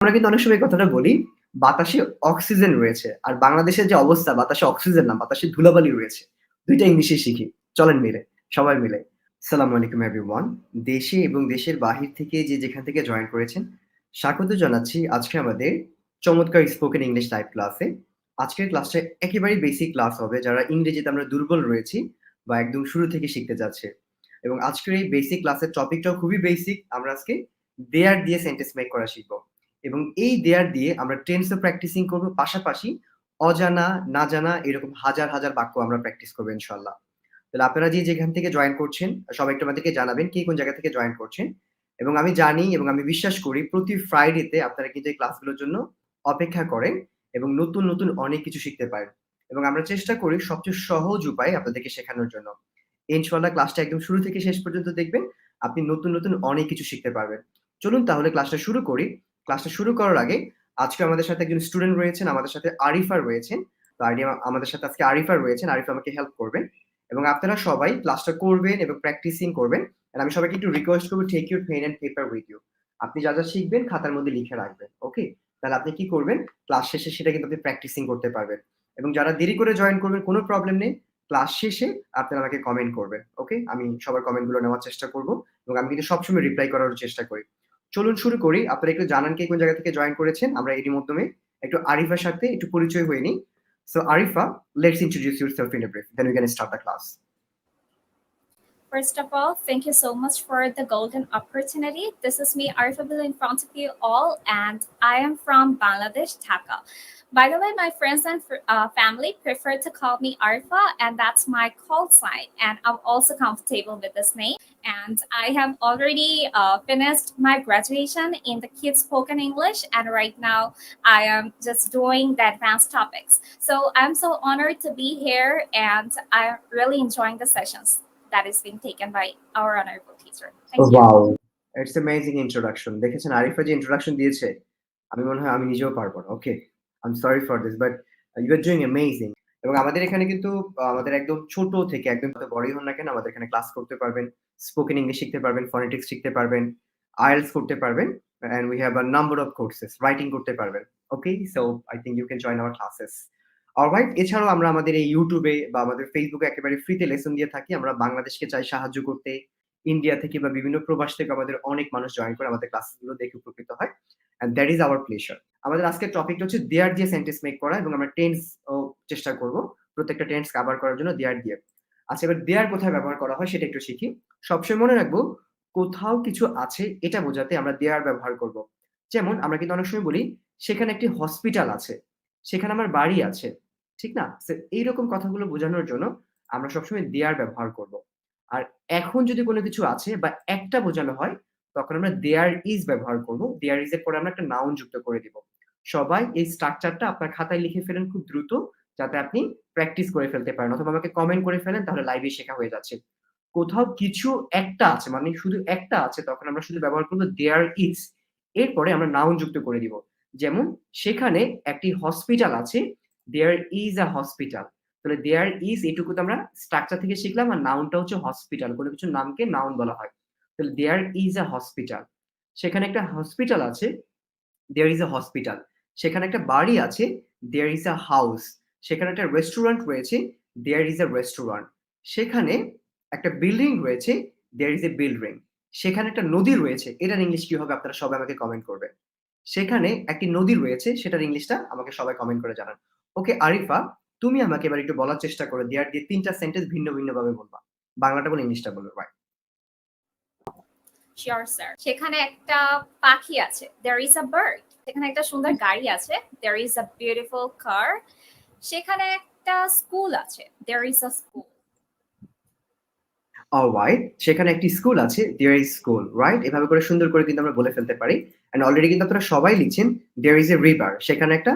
আমরা কিন্তু অনেক সময় কথাটা বলি, বাতাসে অক্সিজেন রয়েছে। আর বাংলাদেশের যে অবস্থা, বাতাসে অক্সিজেন না, বাতাসে ধুলাবালি রয়েছে। দুইটা ইংলিশে শিখি। চলেন মিলে, সবাই মিলে। সালাম আলাইকুম এভরিওয়ান দেশে এবং দেশের বাহির থেকে যে যেখান থেকে জয়েন করেছেন, স্বাগত জানাচ্ছি আজকে আমাদের চমৎকার স্পোকেন ইংলিশ লাইভ ক্লাসে আজকের ক্লাসটা একেবারেই বেসিক ক্লাস হবে, যারা ইংরেজিতে আমরা দুর্বল রয়েছি বা একদম শুরু থেকে শিখতে যাচ্ছে। এবং আজকের এই বেসিক ক্লাসের টপিকটাও খুবই বেসিক আমরা আজকে দেয়ার দিয়ে সেন্টেন্স মেক করা শিখব। এবং এই দেয়ার দিয়ে আমরা টেন্সও প্র্যাকটিসিং করব। পাশাপাশি অজানা, না জানা এরকম হাজার হাজার বাক্য আমরা প্র্যাকটিস করব ইনশাল্লাহ তাহলে আপনারা যে যেখান থেকে জয়েন করছেন, সবাই একটু আমাদেরকে জানাবেন কে কোন জায়গা থেকে জয়েন করছেন। এবং আমি জানি এবং আমি বিশ্বাস করি প্রতি ফ্রাইডেতে আপনারা কিন্তু এই ক্লাসগুলোর জন্য অপেক্ষা করেন এবং নতুন নতুন অনেক কিছু শিখতে পারেন। এবং আমরা চেষ্টা করি সবচেয়ে সহজ উপায় আপনাদেরকে শেখানোর জন্য। ইনশাল্লাহ ক্লাসটা একদম শুরু থেকে শেষ পর্যন্ত দেখবেন, আপনি নতুন নতুন অনেক কিছু শিখতে পারবেন। চলুন তাহলে ক্লাসটা শুরু করি। ক্লাসটা শুরু করার আগে আজকে আমাদের সাথে একজন স্টুডেন্ট রয়েছেন, আমাদের সাথে আরিফা রয়েছেন। তো আমাদের সাথে আজকে আরিফা রয়েছেন। আরিফা আমাকে হেল্প করবেন এবং আপনারা সবাই ক্লাসটা করবেন এবং প্র্যাকটিসিং করবেন। আমি সবাইকে একটু রিকোয়েস্ট করব take your pen and paper with you আপনি যা যা শিখবেন খাতার মধ্যে লিখে রাখবেন ওকে তাহলে আপনি কি করবেন? ক্লাস শেষে সেটা কিন্তু আপনি প্র্যাকটিসিং করতে পারবেন। এবং যারা দেরি করে জয়েন করবেন, কোনো প্রবলেম নেই। ক্লাস শেষে আপনারা আমাকে কমেন্ট করবেন ওকে আমি সবার কমেন্টগুলো নেওয়ার চেষ্টা করব এবং আমি কিন্তু সবসময় রিপ্লাই করার চেষ্টা করি। চলুন শুরু করি আপনারা একটু জানান কে কোন জায়গা থেকে জয়েন করেছেন আমরা এটির মাধ্যমে একটু আরিফার সাথে একটু পরিচয় হয়ে নিই so Arifa let's introduce yourself in a brief then we can start the class First of all, thank you so much for the golden opportunity. This is me, Arifa in front of you all, and I am from Bangladesh, Dhaka. By the way, my friends and uh, family prefer to call me Arifa, and that's my call sign. And I'm also comfortable with this name. And I have already uh, finished my graduation in the Kids Spoken English, and right now I am just doing the advanced topics. So I'm so honored to be here, and I'm really enjoying the sessions that is being taken by our honorable teacher. Thank you. Wow it's amazing introduction দেখেছেন আরিফা যে introduction দিয়েছে আমি মনে হয় আমি নিজেও পারবো না ওকে I am sorry for this but you are doing amazing এবং আমাদের এখানে কিন্তু আমাদের একদম ছোট থেকে, একদম বড়ই হন না কেন, আমাদের এখানে ক্লাস করতে পারবেন স্পোকেন ইংলিশ শিখতে পারবেন ফনেটিক্স শিখতে পারবেন আইএলস করতে পারবেন, and we have a number of courses writing করতে পারবেন okay so I think you can join our classes alright এছাড়াও আমরা আমাদের এই ইউটিউবে বা আমাদের ফেসবুকে একেবারে ফ্রিতে লেসন দিয়ে থাকি, আমরা বাংলাদেশকে চাই সাহায্য করতে ইন্ডিয়া থেকে বা বিভিন্ন প্রবাস থেকে আমাদের অনেক মানুষ জয়েন করে আমাদের ক্লাসগুলো দেখে উপকৃত হয় and that is our pleasure আমাদের আজকের টপিকটা হচ্ছে দেয়ার দিয়ে সেন্টেন্স মেক করা এবং আমরা টেন্স চেষ্টা করব প্রত্যেকটা টেন্স কভার করার জন্য দেয়ার দিয়ে। আচ্ছা এবার দেয়ার কোথায় ব্যবহার করা হয় সেটা একটু শিখি। সবসময় মনে রাখব, কোথাও কিছু আছে এটা বোঝাতে আমরা দেয়ার ব্যবহার করব। যেমন আমরা কিন্তু অনেক সময় বলি, সেখানে একটি হসপিটাল আছে, সেখানে আমার বাড়ি আছে, ঠিক না? এইরকম কথাগুলো বোঝানোর জন্য আমরা সবসময় দেয়ার ব্যবহার করব। আর এখন যদি কোনো কিছু আছে বা একটা বোঝানো হয় তখন আমরা দেয়ার ইজ ব্যবহার করব। দেয়ার ইজ এর পরে আমরা একটা নাউন যুক্ত করে দিব। সবাই এই স্ট্রাকচারটা আপনার খাতায় লিখে ফেলেন খুব দ্রুত, যাতে আপনি প্র্যাকটিস করে ফেলতে পারেন অথবা আমাকে কমেন্ট করে ফেলেন, তাহলে লাইভে শেখা হয়ে যাচ্ছে। কোথাও কিছু একটা আছে মানে শুধু একটা আছে, তখন আমরা শুধু ব্যবহার করব দেয়ার ইজ এরপরে আমরা নাউন যুক্ত করে দিব। যেমন, সেখানে একটি হসপিটাল আছে দেয়ার ইজ আ হসপিটাল তাহলে দেয়ার ইজ এটুকু তো আমরা স্ট্রাকচার থেকে শিখলাম, আর নাউনটা হচ্ছে হসপিটাল কোনো কিছু নামকে নাউন বলা হয়। তাহলে দেয়ার ইজ আ হসপিটাল সেখানে একটা হসপিটাল আছে দেয়ার ইজ আ হসপিটাল সেখানে একটা বাড়ি আছে দেয়ার ইজ আ হাউস সেখানে একটা রেস্টুরেন্ট রয়েছে দেয়ার ইজ আ রেস্টুরেন্ট সেখানে একটা বিল্ডিং রয়েছে দেয়ার ইজ এ বিল্ডিং সেখানে একটা নদী রয়েছে এটার ইংলিশ কি হবে আপনারা সবাই আমাকে কমেন্ট করবে সেখানে একটি নদী রয়েছে, সেটার ইংলিশটা আমাকে সবাই কমেন্ট করে জানান। ওকে আরিফা, তুমি আমাকে এবার একটু বলার চেষ্টা করো দেয়ার দিয়ে তিনটা সেন্টেন্স ভিন্ন ভিন্ন ভাবে বলবা। বাংলাটা বলে ইংলিশটা বলবে ভাই শিওর স্যার সেখানে একটা পাখি আছে। দেয়ার ইজ আ বার্ড সেখানে একটা সুন্দর গাড়ি আছে। দেয়ার ইজ আ বিউটিফুল কার সেখানে একটা স্কুল আছে। There is a school alright সেখানে একটি স্কুল আছে। দেয়ার ইজ স্কুল রাইট এভাবে করে সুন্দর করে কিন্তু আমরা বলে ফেলতে পারি। এন্ড অলরেডি কিন্তু আপনারা সবাই লিখছেন দেয়ার ইজ এ রিভার সেখানে একটা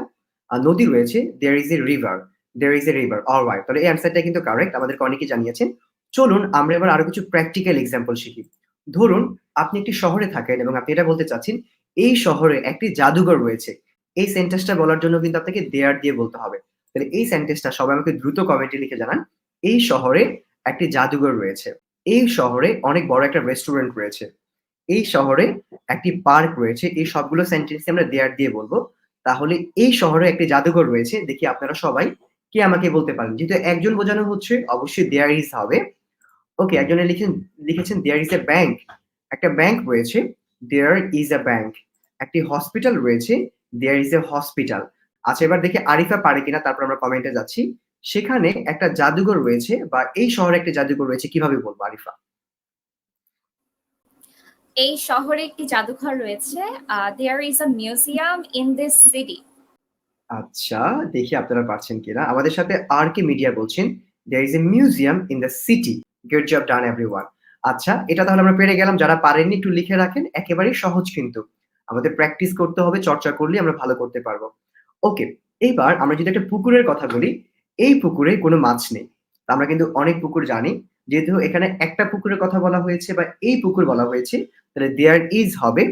নদী রয়েছে। There is a river there is a river alright তাহলে এই অ্যান্সারটা কিন্তু কারেক্ট আমাদেরকে অনেকেই জানিয়েছেন। চলুন, আমরা এবার আরও কিছু প্র্যাকটিক্যাল এক্সাম্পল শিখি। ধরুন, আপনি একটি শহরে থাকেন এবং আপনি এটা বলতে চাচ্ছেন, এই শহরে একটি জাদুঘর রয়েছে। এই সেন্টেন্সটা বলার জন্য কিন্তু আপনাকে দেয়ার দিয়ে বলতে হবে। তাহলে এই সেন্টেন্সটা সবাই আমাকে দ্রুত কমেন্টে লিখে জানান, এই শহরে একটি জাদুঘর রয়েছে। এই শহরে অনেক বড় একটা রেস্টুরেন্ট রয়েছে। এই শহরে একটি পার্ক রয়েছে। এই সবগুলো সেন্টেন্সে আমরা দেয়ার দিয়ে বলব। তাহলে এই শহরে একটি জাদুঘর রয়েছে। দেখি আপনারা সবাই কে আমাকে বলতে পারেন। যেহেতু একজন বোঝানো হচ্ছে, অবশ্যই দেয়ার ইজ হবে। ওকে একজনে লিখেন লিখেছেন দেয়ার ইজ এ ব্যাংক একটা ব্যাংক রয়েছে দেয়ার ইজ এ ব্যাংক একটি হসপিটাল রয়েছে দেয়ার ইজ এ হসপিটাল আচ্ছা এবার দেখি আরিফা পারে কিনা তারপর আমরা কমেন্টে যাচ্ছি। সেখানে একটা জাদুঘর রয়েছে বা এই শহরে একটা জাদুঘর রয়েছে কীভাবে বলব আরিফা? এই শহরে একটি জাদুঘর রয়েছে there is a museum in this city আচ্ছা দেখি আপনারা পারছেন কিনা। আমাদের সাথে আর কে মিডিয়া বলছেন there is a museum in the city good job done everyone আচ্ছা এটা তাহলে আমরা পেরে গেলাম। যারা পারেননি, একটু লিখে রাখেন। একেবারেই সহজ কিন্তু। আমাদের প্র্যাকটিস করতে হবে, চর্চা করলে আমরা ভালো করতে পারব। ওকে এইবার আমরা যদি একটা পুকুরের কথা বলি, এই পুকুরে কোনো মাছ নেই। আমরা কিন্তু অনেক পুকুর জানি। যেহেতু এখানে একটা পুকুরের কথা বলা হয়েছে বা এই পুকুর বলা হয়েছে, তাহলে দেয়ার ইজ হবে।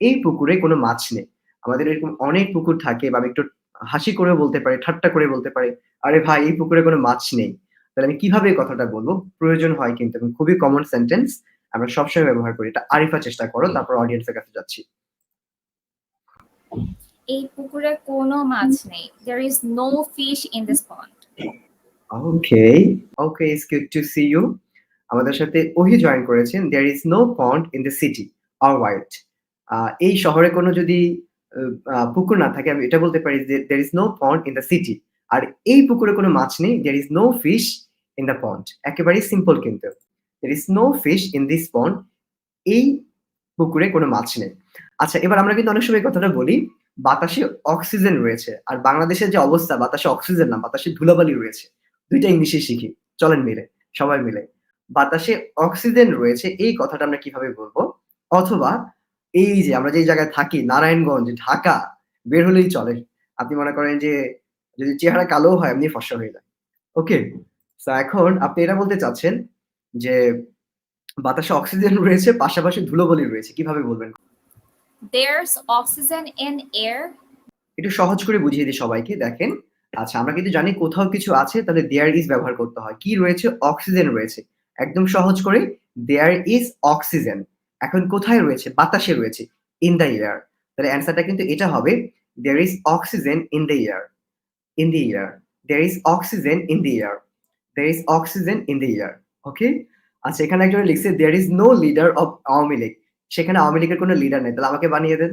এই পুকুরে কোনো মাছ নেই। আমাদের এরকম অনেক পুকুর থাকে বা আমি একটু হাসি করে বলতে পারি, ঠাট্টা করে বলতে পারি, আরে ভাই, এই পুকুরে কোনো মাছ নেই। তাহলে আমি কীভাবে এই কথাটা বলব? প্রয়োজন হয় কিন্তু এবং খুবই কমন সেন্টেন্স আমরা সবসময় ব্যবহার করি। এটা আরিফা চেষ্টা করো তারপর অডিয়েন্সের কাছে যাচ্ছি। এই পুকুরে কোনো মাছ নেই। There is no fish in this pond okay okay it's good to see you আমাদের সাথে ওহি জয়েন করেছেন। There is no pond in the city or white এই শহরে কোনো যদি পুকুর না থাকে আমি এটা বলতে পারি যে there is no pond in the city আর এই পুকুরে কোনো মাছ নেই। There is no fish in the pond একেবারেই সিম্পল কিন্তু। There is no fish in this pond এই পুকুরে কোনো মাছ নেই। আচ্ছা এবার আমরা কিন্তু অনেক সময় কথাটা বলি, বাতাসে অক্সিজেন রয়েছে। আর বাংলাদেশের যে অবস্থা, বাতাসে অক্সিজেন না, বাতাসে ধুলাবালি রয়েছে। দুইটা ইংলিশে শিখি। চলেন মিলে, সবাই মিলে। বাতাসে অক্সিজেন রয়েছে, এই কথাটা আমরা কীভাবে বলব? অথবা এই যে আমরা যে জায়গায় থাকি, নারায়ণগঞ্জ, ঢাকা, বের হলেই চলে। আপনি মনে করেন যে যদি চেহারা কালো হয়, এমনি ফসা হয়ে যায়। ওকে এখন আপনি এটা বলতে চাচ্ছেন যে বাতাসে অক্সিজেন রয়েছে পাশাপাশি ধুলোবলি রয়েছে কীভাবে বলবেন? দেয়ার্স অক্সিজেন ইন এয়ার একটু সহজ করে বুঝিয়ে দিই সবাইকে দেখেন। আচ্ছা আমরা কিন্তু জানি কোথাও কিছু আছে তাহলে দেয়ার ইজ ব্যবহার করতে হয়। কি রয়েছে? অক্সিজেন রয়েছে। একদম সহজ করে দেয়ার ইজ অক্সিজেন এখন কোথায় রয়েছে? বাতাসে রয়েছে। ইন দ্য ইয়ার তাহলে অ্যান্সারটা কিন্তু এটা হবে there is oxygen in the air in the air there is oxygen in the air there is oxygen in the air okay আচ্ছা এখানে একজন লিখছে there is no leader of Awami League সেখানে আওয়ামী লীগের কোনো লিডার নেই। তাহলে আমাকে বানিয়ে দেন।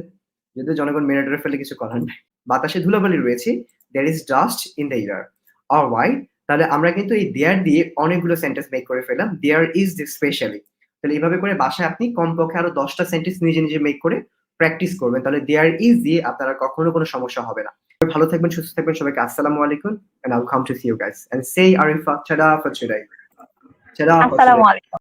যদি জনগণ মেরে ফেলে, কিছু করার নাই। বাতাসে ধুলাবালি রয়েছে। There is dust in the air R Y তাহলে আমরা কিন্তু এই দেয়ার দিয়ে অনেকগুলো সেন্টেন্স মেক করে ফেলাম দেয়ার ইজ স্পেশালি তাহলে এইভাবে করে বাসায় আপনি কমপক্ষে আরও দশটা সেন্টেন্স নিজে নিজে মেক করে প্র্যাকটিস করবেন। তাহলে দেয়ার ইজ দিয়ে আপনারা কখনো কোনো সমস্যা হবে না। ভালো থাকবেন সুস্থ থাকবেন সবাইকে আসসালামু আলাইকুম and I'll come to see you guys and say Arifa tada for today tada for আসসালামু today আলাইকুম